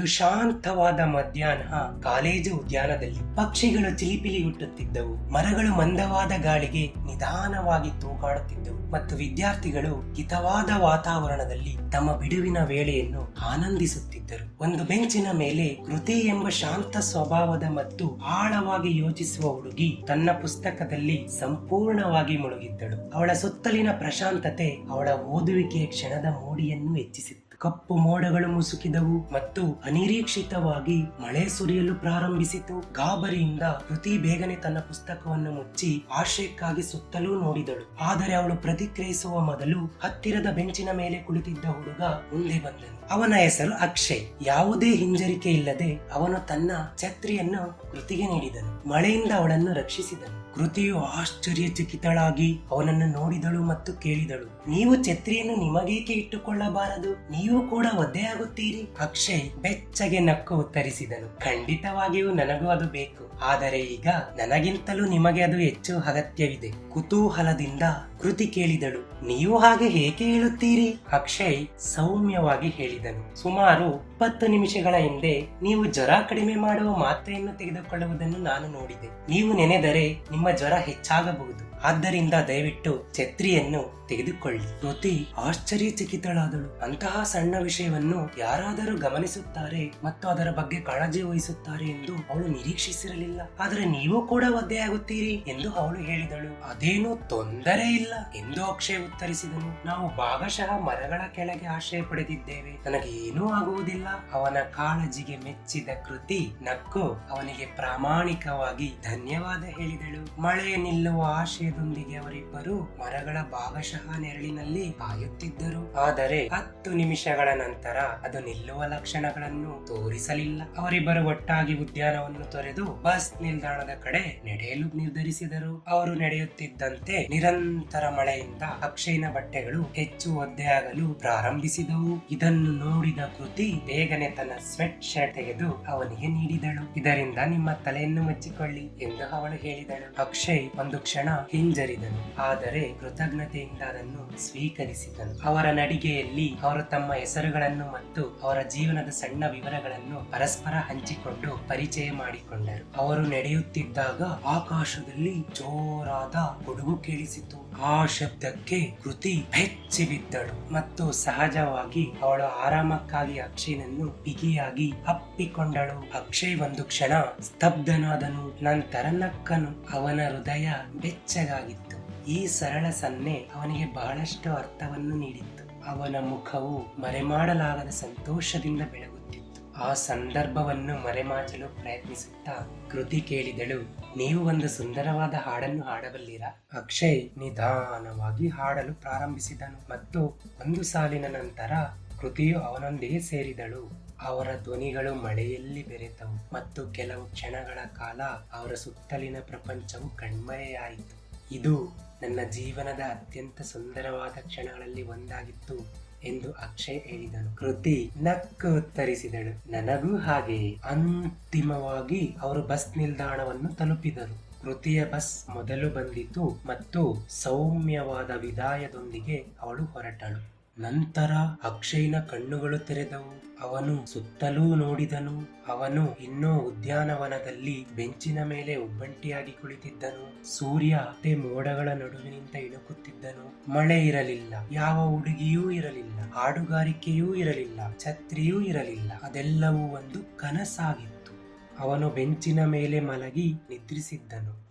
ಒಂದು ಶಾಂತವಾದ ಮಧ್ಯಾಹ್ನ ಕಾಲೇಜು ಉದ್ಯಾನದಲ್ಲಿ ಪಕ್ಷಿಗಳು ಚಿಲಿಪಿಲಿಯುಟ್ಟುತ್ತಿದ್ದವು. ಮರಗಳು ಮಂದವಾದ ಗಾಳಿಗೆ ನಿಧಾನವಾಗಿ ತೂಕಾಡುತ್ತಿದ್ದವು. ಮತ್ತು ವಿದ್ಯಾರ್ಥಿಗಳು ಹಿತವಾದ ವಾತಾವರಣದಲ್ಲಿ ತಮ್ಮ ಬಿಡುವಿನ ವೇಳೆಯನ್ನು ಆನಂದಿಸುತ್ತಿದ್ದರು. ಒಂದು ಬೆಂಚಿನ ಮೇಲೆ ಕೃತಿ ಎಂಬ ಶಾಂತ ಸ್ವಭಾವದ ಮತ್ತು ಆಳವಾಗಿ ಯೋಚಿಸುವ ಹುಡುಗಿ ತನ್ನ ಪುಸ್ತಕದಲ್ಲಿ ಸಂಪೂರ್ಣವಾಗಿ ಮುಳುಗಿದ್ದಳು. ಅವಳ ಸುತ್ತಲಿನ ಪ್ರಶಾಂತತೆ ಅವಳ ಓದುವಿಕೆಯ ಕ್ಷಣದ ಮೋಡಿಯನ್ನು ಹೆಚ್ಚಿಸಿತ್ತು. ಕಪ್ಪು ಮೋಡಗಳು ಮುಸುಕಿದವು ಮತ್ತು ಅನಿರೀಕ್ಷಿತವಾಗಿ ಮಳೆ ಸುರಿಯಲು ಪ್ರಾರಂಭಿಸಿತು. ಗಾಬರಿಯಿಂದ ಕೃತಿ ಬೇಗನೆ ತನ್ನ ಪುಸ್ತಕವನ್ನು ಮುಚ್ಚಿ ಆಶ್ರಯಕ್ಕಾಗಿ ಸುತ್ತಲೂ ನೋಡಿದಳು. ಆದರೆ ಅವಳು ಪ್ರತಿಕ್ರಿಯಿಸುವ ಮೊದಲು ಹತ್ತಿರದ ಬೆಂಚಿನ ಮೇಲೆ ಕುಳಿತಿದ್ದ ಹುಡುಗ ಮುಂದೆ ಬಂದನು. ಅವನ ಹೆಸರು ಅಕ್ಷಯ್. ಯಾವುದೇ ಹಿಂಜರಿಕೆ ಇಲ್ಲದೆ ಅವನು ತನ್ನ ಛತ್ರಿಯನ್ನು ಕೃತಿಗೆ ನೀಡಿದನು. ಮಳೆಯಿಂದ ಅವಳನ್ನು ರಕ್ಷಿಸಿದನು. ಕೃತಿಯು ಆಶ್ಚರ್ಯಚಕಿತಳಾಗಿ ಅವನನ್ನು ನೋಡಿದಳು ಮತ್ತು ಕೇಳಿದಳು. ನೀವು ಛತ್ರಿಯನ್ನು ನಿಮಗೇಕೆ ಇಟ್ಟುಕೊಳ್ಳಬಾರದು? ನೀವು ಕೂಡ ಒದ್ದೆಯಾಗುತ್ತೀರಿ ಅಕ್ಷಯ್ ಬೆಚ್ಚಗೆ ನಕ್ಕು ಉತ್ತರಿಸಿದನು. ಖಂಡಿತವಾಗಿಯೂ ನನಗೂ ಅದು ಬೇಕು. ಆದರೆ ಈಗ ನನಗಿಂತಲೂ ನಿಮಗೆ ಅದು ಹೆಚ್ಚು ಅಗತ್ಯವಿದೆ. ಕುತೂಹಲದಿಂದ ಕೃತಿ ಕೇಳಿದಳು. ನೀವು ಹಾಗೆ ಹೇಗೆ ಹೇಳುತ್ತೀರಿ? ಅಕ್ಷಯ್ ಸೌಮ್ಯವಾಗಿ ಹೇಳಿದನು. ಸುಮಾರು ಇಪ್ಪತ್ತು ನಿಮಿಷಗಳ ಹಿಂದೆ ನೀವು ಜ್ವರ ಕಡಿಮೆ ಮಾಡುವ ಮಾತ್ರೆಯನ್ನು ತೆಗೆದುಕೊಳ್ಳುವುದನ್ನು ನಾನು ನೋಡಿದೆ. ನೀವು ನೆನೆದರೆ ನಿಮ್ಮ ಜ್ವರ ಹೆಚ್ಚಾಗಬಹುದು. ಆದ್ದರಿಂದ ದಯವಿಟ್ಟು ಛತ್ರಿಯನ್ನು ತೆಗೆದುಕೊಳ್ಳಿ. ಕೃತಿ ಆಶ್ಚರ್ಯಚಕಿತಳಾದಳು. ಅಂತಹ ಸಣ್ಣ ವಿಷಯವನ್ನು ಯಾರಾದರೂ ಗಮನಿಸುತ್ತಾರೆ ಮತ್ತು ಅದರ ಬಗ್ಗೆ ಕಾಳಜಿ ವಹಿಸುತ್ತಾರೆ ಎಂದು ಅವಳು ನಿರೀಕ್ಷಿಸಿರಲಿಲ್ಲ. ಆದರೆ ನೀವು ಕೂಡ ಒದ್ದೆಯಾಗುತ್ತೀರಿ ಎಂದು ಅವಳು ಹೇಳಿದಳು. ಅದೇನು ತೊಂದರೆ ಇಲ್ಲ ಎಂದು ಅಕ್ಷಯ್ ಉತ್ತರಿಸಿದನು. ನಾವು ಭಾಗಶಃ ಮರಗಳ ಕೆಳಗೆ ಆಶ್ರಯ ಪಡೆದಿದ್ದೇವೆ. ನನಗೆ ಏನೂ ಆಗುವುದಿಲ್ಲ. ಅವನ ಕಾಳಜಿಗೆ ಮೆಚ್ಚಿದ ಕೃತಿ ನಕ್ಕು ಅವನಿಗೆ ಪ್ರಾಮಾಣಿಕವಾಗಿ ಧನ್ಯವಾದ ಹೇಳಿದಳು. ಮಳೆ ನಿಲ್ಲುವ ಆಶಯದೊಂದಿಗೆ ಅವರಿಬ್ಬರು ಮರಗಳ ಭಾಗಶಃ ನೆರಳಿನಲ್ಲಿ ಕಾಯುತ್ತಿದ್ದರು ಆದರೆ ಹತ್ತು ನಿಮಿಷಗಳ ನಂತರ ಅದು ನಿಲ್ಲುವ ಲಕ್ಷಣಗಳನ್ನು ತೋರಿಸಲಿಲ್ಲ. ಅವರಿಬ್ಬರು ಒಟ್ಟಾಗಿ ಉದ್ಯಾನವನ್ನು ತೊರೆದು ಬಸ್ ನಿಲ್ದಾಣದ ಕಡೆ ನಡೆಯಲು ನಿರ್ಧರಿಸಿದರು. ಅವರು ನಡೆಯುತ್ತಿದ್ದಂತೆ ನಿರಂತರ ಮಳೆಯಿಂದ ಅಕ್ಷಯನ ಬಟ್ಟೆಗಳು ಹೆಚ್ಚು ಒದ್ದೆಯಾಗಲು ಪ್ರಾರಂಭಿಸಿದವು. ಇದನ್ನು ನೋಡಿದ ಕೃತಿ ಬೇಗನೆ ತನ್ನ ಸ್ವೆಟ್ ಶರ್ಟ್ ತೆಗೆದು ಅವನಿಗೆ ನೀಡಿದಳು. ಇದರಿಂದ ನಿಮ್ಮ ತಲೆಯನ್ನು ಮುಚ್ಚಿಕೊಳ್ಳಿ ಎಂದು ಅವಳು ಹೇಳಿದಳು. ಅಕ್ಷಯ್ ಒಂದು ಕ್ಷಣ ಹಿಂಜರಿದನು. ಆದರೆ ಕೃತಜ್ಞತೆಯಿಂದ ಅದನ್ನು ಸ್ವೀಕರಿಸಿದನು. ಅವರ ನಡಿಗೆಯಲ್ಲಿ ಅವರು ತಮ್ಮ ಹೆಸರುಗಳನ್ನು ಮತ್ತು ಅವರ ಜೀವನದ ಸಣ್ಣ ವಿವರಗಳನ್ನು ಪರಸ್ಪರ ಹಂಚಿಕೊಂಡು ಪರಿಚಯ ಮಾಡಿಕೊಂಡರು. ಅವರು ನಡೆಯುತ್ತಿದ್ದಾಗ ಆಕಾಶದಲ್ಲಿ ಜೋರಾದ ಗುಡುಗು ಕೇಳಿಸಿತು. ಆ ಶಬ್ದಕ್ಕೆ ಕೃತಿ ಬೆಚ್ಚಿ ಬಿದ್ದಳು ಮತ್ತು ಸಹಜವಾಗಿ ಅವಳು ಆರಾಮಕ್ಕಾಗಿ ಅಕ್ಷಯ್ನನ್ನು ಬಿಗಿಯಾಗಿ ಅಪ್ಪಿಕೊಂಡಳು. ಅಕ್ಷಯ್ ಒಂದು ಕ್ಷಣ ಸ್ತಬ್ಧನಾದನು, ನಂತರ ನಕ್ಕನು. ಅವನ ಹೃದಯ ಬೆಚ್ಚಗಾಗಿತ್ತು. ಈ ಸರಳ ಸನ್ನೆ ಅವನಿಗೆ ಬಹಳಷ್ಟು ಅರ್ಥವನ್ನು ನೀಡಿತ್ತು. ಅವನ ಮುಖವು ಮರೆಮಾಡಲಾಗದ ಸಂತೋಷದಿಂದ ಬೆಳಗುತ್ತಿತ್ತು. ಆ ಸಂದರ್ಭವನ್ನು ಮರೆಮಾಚಲು ಪ್ರಯತ್ನಿಸುತ್ತಾ ಕೃತಿ ಕೇಳಿದಳು, ನೀವು ಒಂದು ಸುಂದರವಾದ ಹಾಡನ್ನು ಹಾಡಬಲ್ಲಿರಾ? ಅಕ್ಷಯ್ ನಿಧಾನವಾಗಿ ಹಾಡಲು ಪ್ರಾರಂಭಿಸಿದನು ಮತ್ತು ಒಂದು ಸಾಲಿನ ನಂತರ ಕೃತಿಯು ಅವನೊಂದಿಗೆ ಸೇರಿದಳು. ಅವರ ಧ್ವನಿಗಳು ಮಳೆಯಲ್ಲಿ ಬೆರೆತವು ಮತ್ತು ಕೆಲವು ಕ್ಷಣಗಳ ಕಾಲ ಅವರ ಸುತ್ತಲಿನ ಪ್ರಪಂಚವು ಕಣ್ಮರೆಯಾಯಿತು. ಇದು ನನ್ನ ಜೀವನದ ಅತ್ಯಂತ ಸುಂದರವಾದ ಕ್ಷಣಗಳಲ್ಲಿ ಒಂದಾಗಿತ್ತು ಎಂದು ಅಕ್ಷಯ್ ಹೇಳಿದನು. ಕೃತಿ ನಕ್ಕು ಉತ್ತರಿಸಿದಳು. ನನಗೂ ಹಾಗೆ. ಅಂತಿಮವಾಗಿ ಅವರು ಬಸ್ ನಿಲ್ದಾಣವನ್ನು ತಲುಪಿದರು. ಕೃತಿಯ ಬಸ್ ಮೊದಲು ಬಂದಿತು ಮತ್ತು ಸೌಮ್ಯವಾದ ವಿದಾಯದೊಂದಿಗೆ ಅವಳು ಹೊರಟಳು. ನಂತರ ಅಕ್ಷಯ್ನ ಕಣ್ಣುಗಳು ತೆರೆದವು. ಅವನು ಸುತ್ತಲೂ ನೋಡಿದನು. ಅವನು ಇನ್ನೂ ಉದ್ಯಾನವನದಲ್ಲಿ ಬೆಂಚಿನ ಮೇಲೆ ಒಬ್ಬಂಟಿಯಾಗಿ ಕುಳಿತಿದ್ದನು. ಸೂರ್ಯ ಮತ್ತೆ ಮೋಡಗಳ ನಡುವಿನಿಂದ ಇಣುಕುತ್ತಿದ್ದನು. ಮಳೆ ಇರಲಿಲ್ಲ. ಯಾವ ಹುಡುಗಿಯೂ ಇರಲಿಲ್ಲ. ಹಾಡುಗಾರಿಕೆಯೂ ಇರಲಿಲ್ಲ. ಛತ್ರಿಯೂ ಇರಲಿಲ್ಲ. ಅದೆಲ್ಲವೂ ಒಂದು ಕನಸಾಗಿತ್ತು. ಅವನು ಬೆಂಚಿನ ಮೇಲೆ ಮಲಗಿ ನಿದ್ರಿಸಿದ್ದನು.